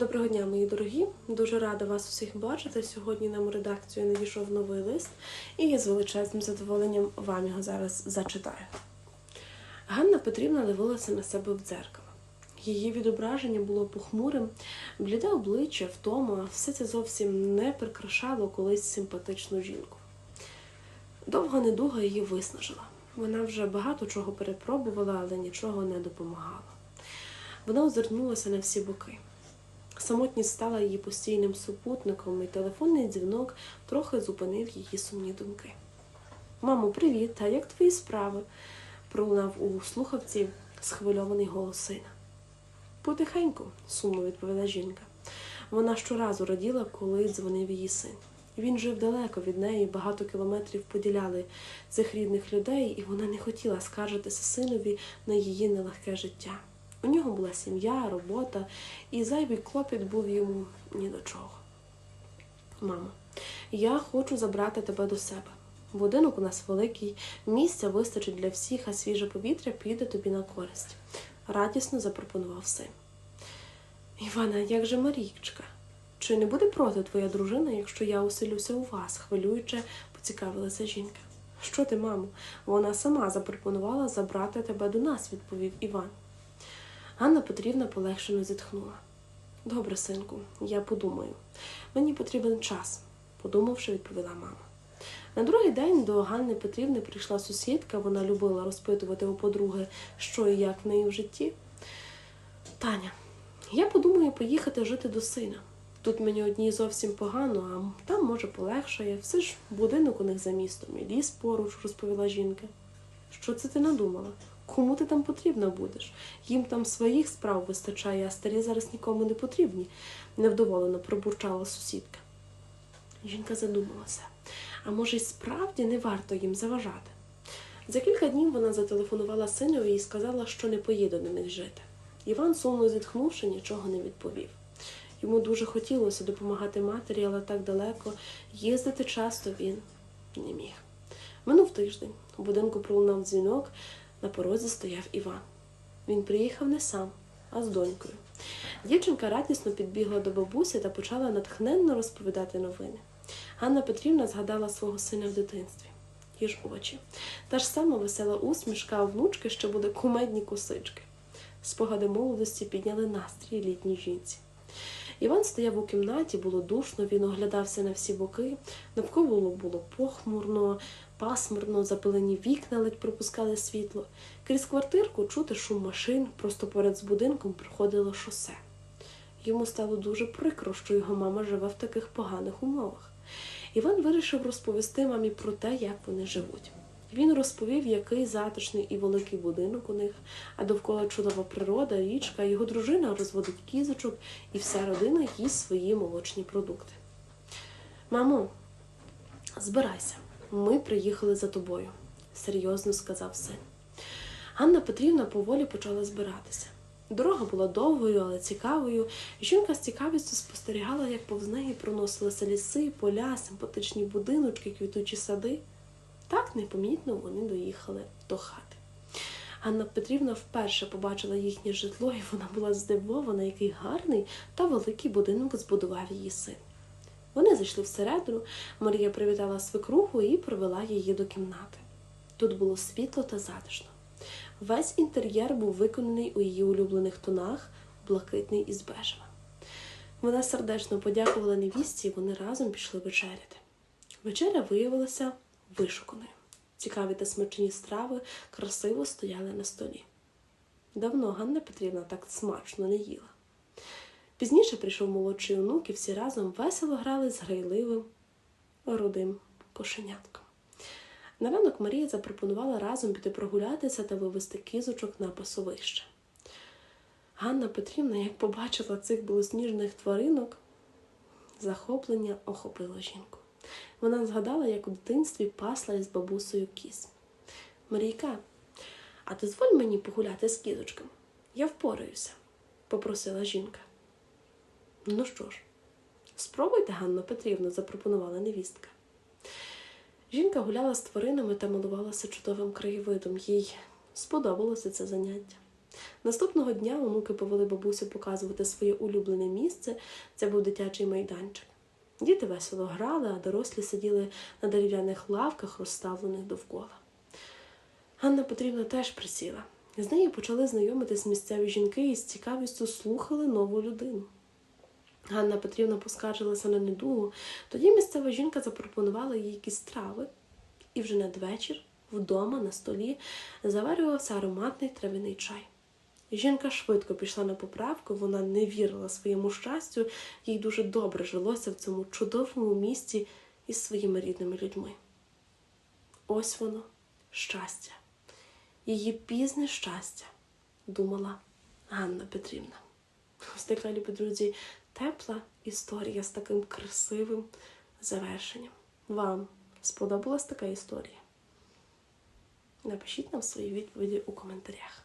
Доброго дня, мої дорогі. Дуже рада вас усіх бачити. Сьогодні нам у редакцію надійшов новий лист, і я з величезним задоволенням вам його зараз зачитаю. Ганна Петрівна дивилася на себе в дзеркало. Її відображення було похмурим, бліде обличчя, втома, все це зовсім не прикрашало колись симпатичну жінку. Довга недуга її виснажила. Вона вже багато чого перепробувала, але нічого не допомагало. Вона озирнулася на всі боки. Самотність стала її постійним супутником, і телефонний дзвінок трохи зупинив її сумні думки. Мамо, привіт! А як твої справи? пролунав у слухавці схвильований голос сина. Потихеньку, сумно відповіла жінка. Вона щоразу раділа, коли дзвонив її син. Він жив далеко від неї, багато кілометрів поділяли цих рідних людей, і вона не хотіла скаржитися синові на її нелегке життя. У нього була сім'я, робота, і зайвий клопіт був йому ні до чого. Мамо, я хочу забрати тебе до себе. Будинок у нас великий, місця вистачить для всіх, а свіже повітря піде тобі на користь, радісно запропонував син. Івана, як же Марійчка? Чи не буде проти твоя дружина, якщо я оселюся у вас? хвилююче поцікавилася жінка. Що ти, мамо? Вона сама запропонувала забрати тебе до нас, відповів Іван. Ганна Петрівна полегшено зітхнула. Добре, синку, я подумаю. Мені потрібен час, подумавши, відповіла мама. На другий день до Ганни Петрівни прийшла сусідка, вона любила розпитувати у подруги, що і як в неї в житті. Таня, я подумаю поїхати жити до сина. Тут мені одній зовсім погано, а там, може, полегшає. Все ж будинок у них за містом і ліс поруч, розповіла жінка. Що це ти надумала? Кому ти там потрібна будеш? Їм там своїх справ вистачає, а старі зараз нікому не потрібні, невдоволено пробурчала сусідка. Жінка задумалася, а може, й справді не варто їм заважати. За кілька днів вона зателефонувала синові і сказала, що не поїде до них жити. Іван, сумно зітхнувши, нічого не відповів. Йому дуже хотілося допомагати матері, але так далеко їздити часто він не міг. Минув тиждень. У будинку пролунав дзвінок, на порозі стояв Іван. Він приїхав не сам, а з донькою. Дівчинка радісно підбігла до бабусі та почала натхненно розповідати новини. Ганна Петрівна згадала свого сина в дитинстві. Ті ж очі. Та ж сама весела усмішка, а внучки ще буде кумедні косички. Спогади молодості підняли настрій літній жінці. Іван стояв у кімнаті, було душно, він оглядався на всі боки, навколо було похмурно, пасмурно, запилені вікна ледь пропускали світло. Крізь квартирку чути шум машин, просто поряд з будинком проходило шосе. Йому стало дуже прикро, що його мама живе в таких поганих умовах. Іван вирішив розповісти мамі про те, як вони живуть. Він розповів, який затишний і великий будинок у них, а довкола чудова природа, річка, його дружина розводить кізочок, і вся родина їсть свої молочні продукти. Мамо, збирайся, ми приїхали за тобою, серйозно сказав син. Ганна Петрівна поволі почала збиратися. Дорога була довгою, але цікавою, і жінка з цікавістю спостерігала, як повз неї проносилися ліси, поля, симпатичні будиночки, квітучі сади. Непомітно вони доїхали до хати. Ганна Петрівна вперше побачила їхнє житло, і вона була здивована, який гарний та великий будинок збудував її син. Вони зайшли всередину, Марія привітала свекруху і привела її до кімнати. Тут було світло та затишно. Весь інтер'єр був виконаний у її улюблених тонах, блакитний із бежевим. Вона сердечно подякувала невістці, і вони разом пішли вечеряти. Вечеря виявилася вишуканою. Цікаві та смачні страви красиво стояли на столі. Давно Ганна Петрівна так смачно не їла. Пізніше прийшов молодший онук, і всі разом весело грали з грайливим рудим кошенятком. На ранок Марія запропонувала разом піти прогулятися та вивезти кізочок на пасовище. Ганна Петрівна, як побачила цих білосніжних тваринок, захоплення охопило жінку. Вона згадала, як у дитинстві пасла із бабусею кіз. Марійка, а дозволь мені погуляти з кізочками. Я впораюся, попросила жінка. Ну що ж, спробуйте, Ганна Петрівна, запропонувала невістка. Жінка гуляла з тваринами та милувалася чудовим краєвидом. Їй сподобалося це заняття. Наступного дня онуки повели бабусю показувати своє улюблене місце. Це був дитячий майданчик. Діти весело грали, а дорослі сиділи на дерев'яних лавках, розставлених довкола. Ганна Петрівна теж присіла. З нею почали знайомитись місцеві жінки і з цікавістю слухали нову людину. Ганна Петрівна поскаржилася на недугу, тоді місцева жінка запропонувала їй якісь трави, і вже надвечір вдома на столі заварювався ароматний травяний чай. Жінка швидко пішла на поправку, вона не вірила своєму щастю, їй дуже добре жилося в цьому чудовому місті із своїми рідними людьми. Ось воно, щастя, її пізне щастя, думала Ганна Петрівна. Ось така, любі друзі, тепла історія з таким красивим завершенням. Вам сподобалась така історія? Напишіть нам свої відповіді у коментарях.